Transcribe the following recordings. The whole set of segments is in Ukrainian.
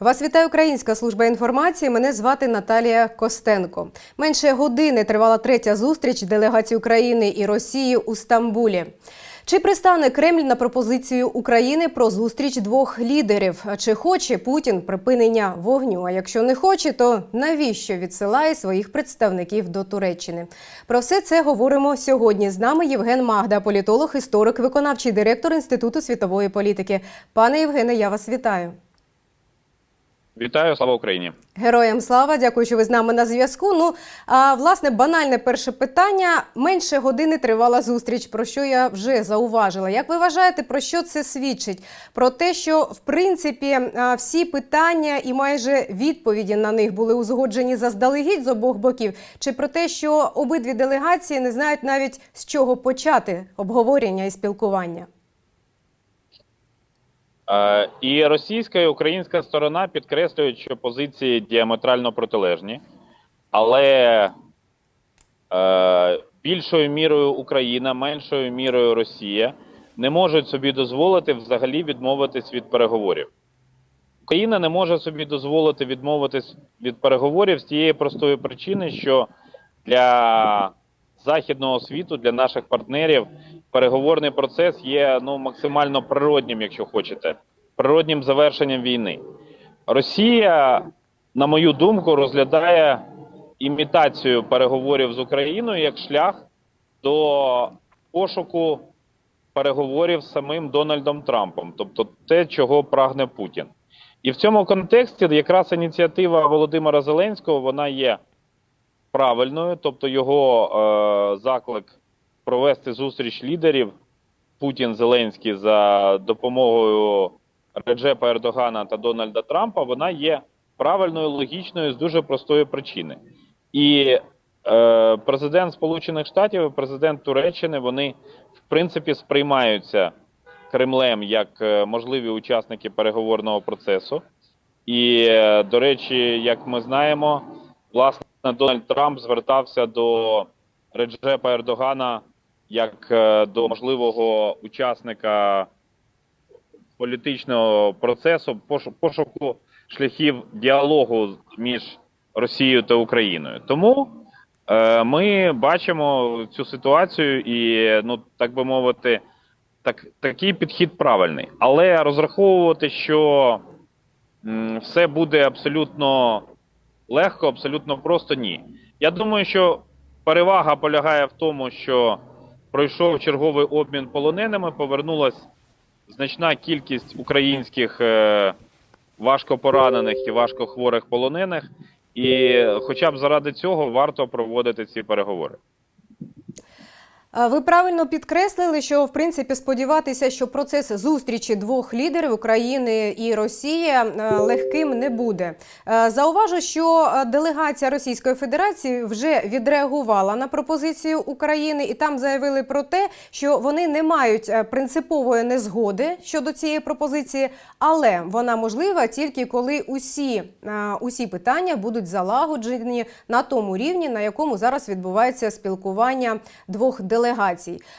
Вас вітає Українська служба інформації. Мене звати Наталія Костенко. Менше години тривала третя зустріч делегацій України і Росії у Стамбулі. Чи пристане Кремль на пропозицію України про зустріч двох лідерів? Чи хоче Путін припинення вогню? А якщо не хоче, то навіщо відсилає своїх представників до Туреччини? Про все це говоримо сьогодні. З нами Євген Магда, політолог, історик, виконавчий директор Інституту світової політики. Пане Євгене, я вас вітаю. Вітаю, слава Україні! Героям слава, дякую, що ви з нами на зв'язку. Ну а власне, банальне перше питання. Менше години тривала зустріч, про що я вже зауважила. Як ви вважаєте, про що це свідчить? Про те, що в принципі всі питання і майже відповіді на них були узгоджені заздалегідь з обох боків, чи про те, що обидві делегації не знають навіть з чого почати обговорення і спілкування? Е, І російська і українська сторона підкреслюють, що позиції діаметрально протилежні, але е, більшою мірою Україна, меншою мірою Росія не можуть собі дозволити взагалі відмовитись від переговорів. Україна не може собі дозволити відмовитись від переговорів з тієї простої причини, що для західного світу, для наших партнерів, переговорний процес є ну максимально природнім, якщо хочете, природнім завершенням війни. Росія, на мою думку, розглядає імітацію переговорів з Україною як шлях до пошуку переговорів з самим Дональдом Трампом, тобто те, чого прагне Путін. І в цьому контексті якраз ініціатива Володимира Зеленського вона є правильною, тобто його е, заклик провести зустріч лідерів Путін Зеленський за допомогою Реджепа Ердогана та Дональда Трампа, вона є правильною, логічною з дуже простої причини. І е, президент Сполучених Штатів і президент Туреччини вони в принципі сприймаються Кремлем як е, можливі учасники переговорного процесу. І, е, до речі, як ми знаємо, власне Дональд Трамп звертався до Реджепа Ердогана як е, до можливого учасника політичного процесу пошу- пошуку шляхів діалогу між Росією та Україною. Тому е, ми бачимо цю ситуацію і, ну так би мовити, так, такий підхід правильний. Але розраховувати, що все буде абсолютно легко, абсолютно просто ні. Я думаю, що перевага полягає в тому, що пройшов черговий обмін полоненими, повернулась значна кількість українських е, важкопоранених і важко хворих полонених, і хоча б заради цього варто проводити ці переговори. Ви правильно підкреслили, що в принципі сподіватися, що процес зустрічі двох лідерів України і Росії е, легким не буде. Е, Зауважу, що е, делегація Російської Федерації вже відреагувала на пропозицію України, і там заявили про те, що вони не мають принципової незгоди щодо цієї пропозиції, але вона можлива тільки коли усі, усі питання будуть залагоджені на тому рівні, на якому зараз відбувається спілкування двох делегацій.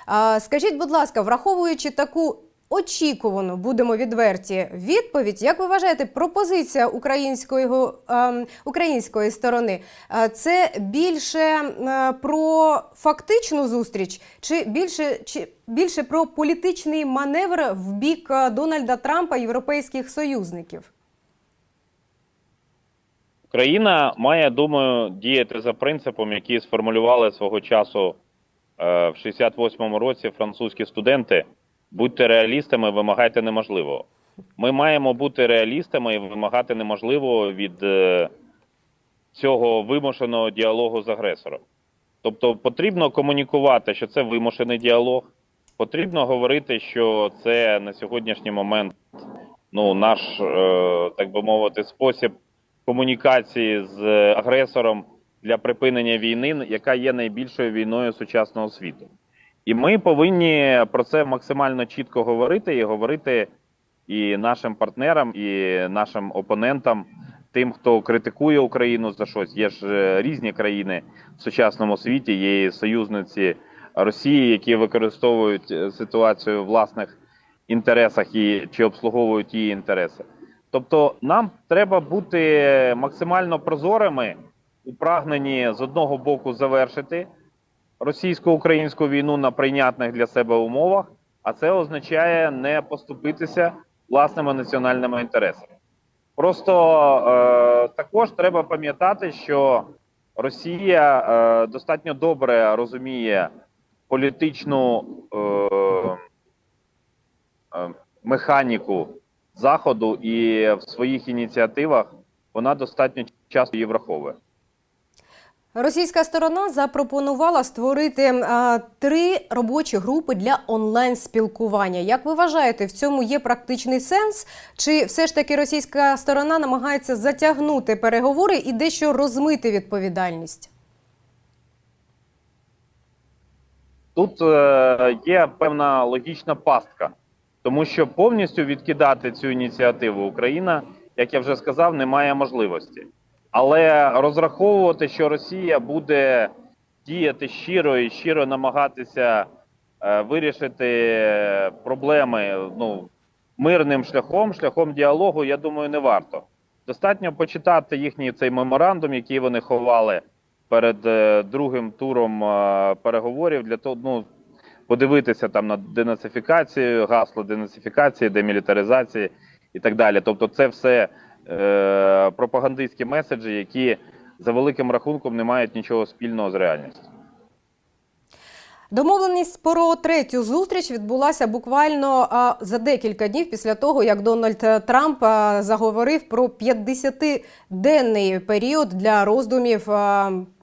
А, Скажіть, будь ласка, враховуючи таку очікувану, будемо відверті, відповідь, як ви вважаєте, пропозиція української, ем, української сторони е, це більше е, про фактичну зустріч, чи більше, чи більше про політичний маневр в бік е, Дональда Трампа європейських союзників? Україна має, думаю, діяти за принципом, який сформулювали свого часу в 68-му році французькі студенти. Будьте реалістами, вимагайте неможливого. Ми маємо бути реалістами і вимагати неможливого від е, цього вимушеного діалогу з агресором. Тобто потрібно комунікувати, що це вимушений діалог. Потрібно говорити, що це на сьогоднішній момент ну, наш, е, так би мовити, спосіб комунікації з агресором для припинення війни, яка є найбільшою війною сучасного світу. І ми повинні про це максимально чітко говорити і говорити і нашим партнерам, і нашим опонентам, тим, хто критикує Україну за щось. Є ж е, різні країни в сучасному світі, є і союзниці Росії, які використовують е, ситуацію в власних інтересах і чи обслуговують її інтереси. Тобто, нам треба бути максимально прозорими у прагненні з одного боку завершити російсько-українську війну на прийнятних для себе умовах, а це означає не поступитися власними національними інтересами. Просто е, також треба пам'ятати, що Росія е, достатньо добре розуміє політичну е, е, механіку Заходу і в своїх ініціативах вона достатньо часто її враховує. Російська сторона запропонувала створити а, три робочі групи для онлайн спілкування. Як ви вважаєте, в цьому є практичний сенс? Чи все ж таки російська сторона намагається затягнути переговори і дещо розмити відповідальність? Тут е, є певна логічна пастка, тому що повністю відкидати цю ініціативу Україна, як я вже сказав, не має можливості. Але розраховувати, що Росія буде діяти щиро і щиро намагатися е, вирішити проблеми ну, мирним шляхом, шляхом діалогу, я думаю, не варто. Достатньо почитати їхній цей меморандум, який вони ховали перед е, другим туром е, переговорів, для того, ну, подивитися там на денацифікацію, гасло денацифікації, демілітаризації і так далі. Тобто, це все е, пропагандистські меседжі, які за великим рахунком не мають нічого спільного з реальністю. Домовленість про третю зустріч відбулася буквально за декілька днів після того, як Дональд Трамп заговорив про 50-денний період для роздумів.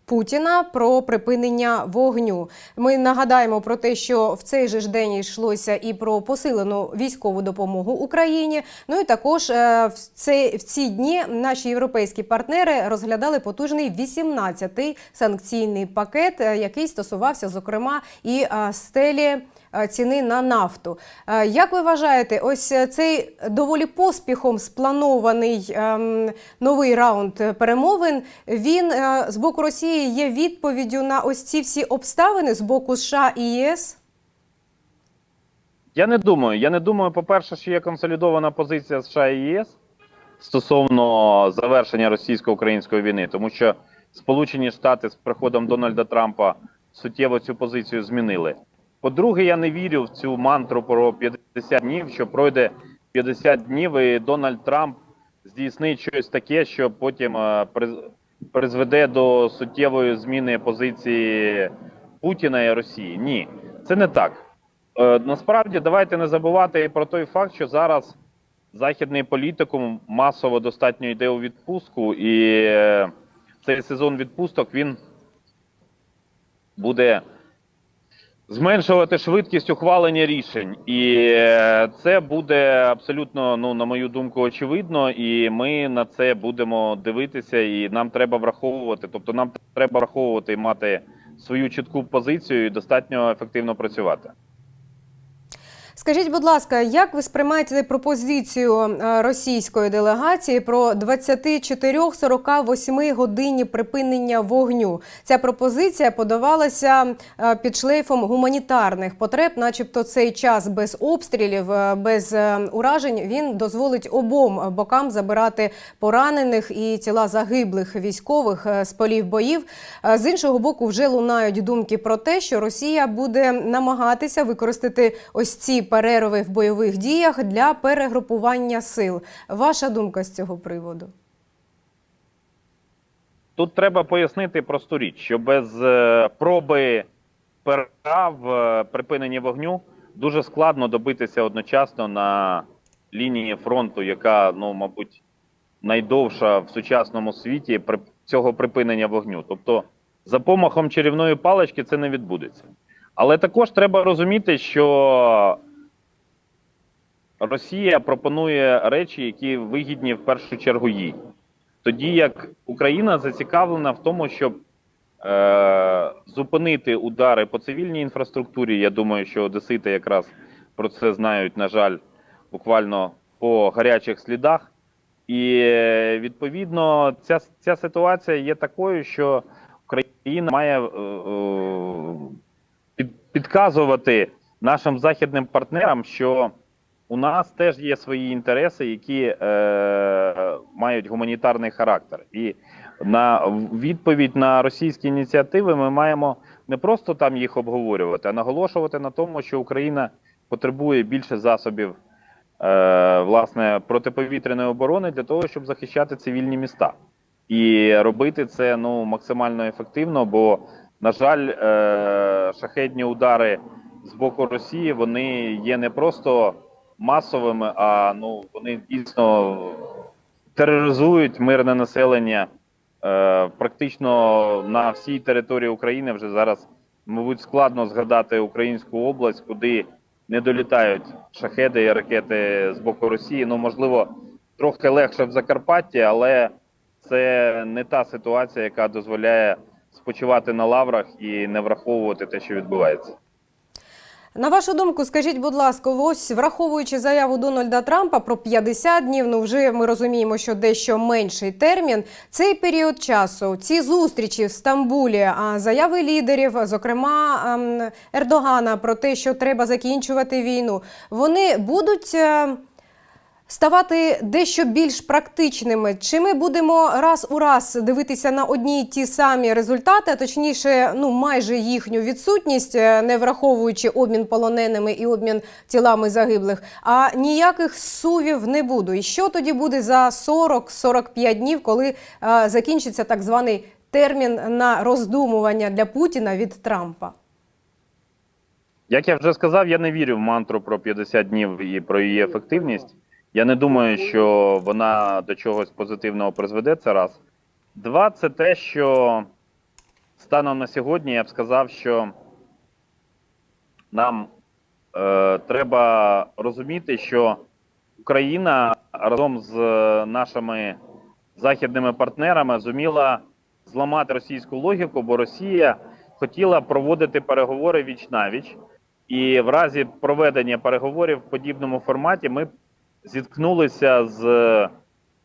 Путіна про припинення вогню. Ми нагадаємо про те, що в цей же ж день йшлося і про посилену військову допомогу Україні. Ну і також е, в цей в ці дні наші європейські партнери розглядали потужний 18-й санкційний пакет, е, який стосувався зокрема і е, стелі ціни на нафту. Як ви вважаєте, ось цей доволі поспіхом спланований ем, новий раунд перемовин, він з боку Росії є відповіддю на ось ці всі обставини з боку США і ЄС? Я не думаю. Я не думаю, по-перше, що є консолідована позиція США і ЄС стосовно завершення російсько-української війни, тому що Сполучені Штати з приходом Дональда Трампа суттєво цю позицію змінили. По-друге, я не вірю в цю мантру про 50 днів, що пройде 50 днів, і Дональд Трамп здійснить щось таке, що потім е, призведе до суттєвої зміни позиції Путіна і Росії. Ні, це не так. Е, насправді давайте не забувати і про той факт, що зараз західний політикум масово достатньо йде у відпустку, і е, цей сезон відпусток він буде зменшувати швидкість ухвалення рішень. І е, це буде абсолютно, ну на мою думку, очевидно, і ми на це будемо дивитися, і нам треба враховувати. Тобто, нам треба враховувати і мати свою чітку позицію і достатньо ефективно працювати. Скажіть, будь ласка, як ви сприймаєте пропозицію е, російської делегації про 24-48 годинні припинення вогню? Ця пропозиція подавалася е, під шлейфом гуманітарних потреб, начебто цей час без обстрілів, е, без уражень він дозволить обом бокам забирати поранених і тіла загиблих військових з полів боїв. З іншого боку, вже лунають думки про те, що Росія буде намагатися використати ось ці перерви в бойових діях для перегрупування сил. Ваша думка з цього приводу? Тут треба пояснити просту річ, що без е, проби пера в е, вогню дуже складно добитися одночасно на лінії фронту, яка, ну, мабуть, найдовша в сучасному світі цього припинення вогню. Тобто, за помахом чарівної палички це не відбудеться. Але також треба розуміти, що Росія пропонує речі, які вигідні в першу чергу їй. Тоді як Україна зацікавлена в тому, щоб е, зупинити удари по цивільній інфраструктурі. Я думаю, що Одесити якраз про це знають, на жаль, буквально по гарячих слідах. І відповідно ця, ця ситуація є такою, що Україна має е, е, під, підказувати нашим західним партнерам, що у нас теж є свої інтереси, які е, мають гуманітарний характер. І на відповідь на російські ініціативи ми маємо не просто там їх обговорювати, а наголошувати на тому, що Україна потребує більше засобів е, власне протиповітряної оборони для того, щоб захищати цивільні міста. І робити це ну максимально ефективно, бо на жаль, е, шахедні удари з боку Росії вони є не просто масовими, а ну вони дійсно тероризують мирне населення е, практично на всій території України. Вже зараз, мабуть, складно згадати українську область, куди не долітають шахеди і ракети з боку Росії. Ну можливо, трохи легше в Закарпатті, але це не та ситуація, яка дозволяє спочивати на лаврах і не враховувати те, що відбувається. На вашу думку, скажіть, будь ласка, ось враховуючи заяву Дональда Трампа про 50 днів, ну вже ми розуміємо, що дещо менший термін. Цей період часу, ці зустрічі в Стамбулі, а заяви лідерів, зокрема ем, Ердогана, про те, що треба закінчувати війну, вони будуть. Ставати дещо більш практичними, чи ми будемо раз у раз дивитися на одні й ті самі результати, а точніше, ну майже їхню відсутність, е, не враховуючи обмін полоненими і обмін тілами загиблих, а ніяких сувів не буде. І що тоді буде за 40-45 днів, коли е, закінчиться так званий термін на роздумування для Путіна від Трампа? Як я вже сказав, я не вірю в мантру про 50 днів і про її ефективність. Я не думаю, що вона до чогось позитивного призведе це раз. Два, це те, що станом на сьогодні я б сказав, що нам е, треба розуміти, що Україна разом з нашими західними партнерами зуміла зламати російську логіку, бо Росія хотіла проводити переговори віч навіч. І в разі проведення переговорів в подібному форматі ми зіткнулися з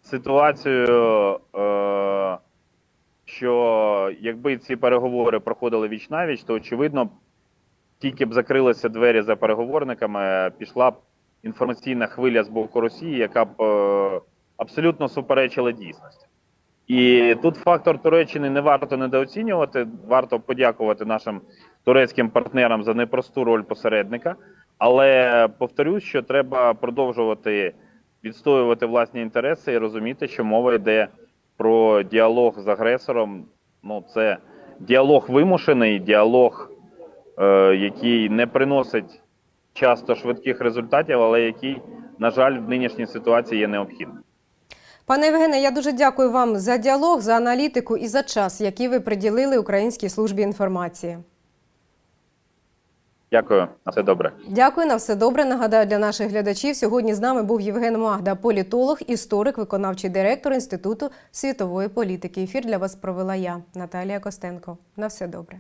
ситуацією, е, що якби ці переговори проходили віч навіч, то очевидно тільки б закрилися двері за переговорниками, пішла б інформаційна хвиля з боку Росії, яка б е, абсолютно суперечила дійсності. І тут фактор Туреччини не варто недооцінювати. Варто подякувати нашим турецьким партнерам за непросту роль посередника. Але повторюсь, що треба продовжувати відстоювати власні інтереси і розуміти, що мова йде про діалог з агресором. Ну, це діалог вимушений, діалог, е, який не приносить часто швидких результатів, але який, на жаль, в нинішній ситуації є необхідним. Пане Євгене, я дуже дякую вам за діалог, за аналітику і за час, який ви приділили Українській службі інформації. Дякую, на все добре. Дякую на все добре. Нагадаю для наших глядачів. Сьогодні з нами був Євген Магда, політолог, історик, виконавчий директор Інституту світової політики. Ефір для вас провела я, Наталія Костенко. На все добре.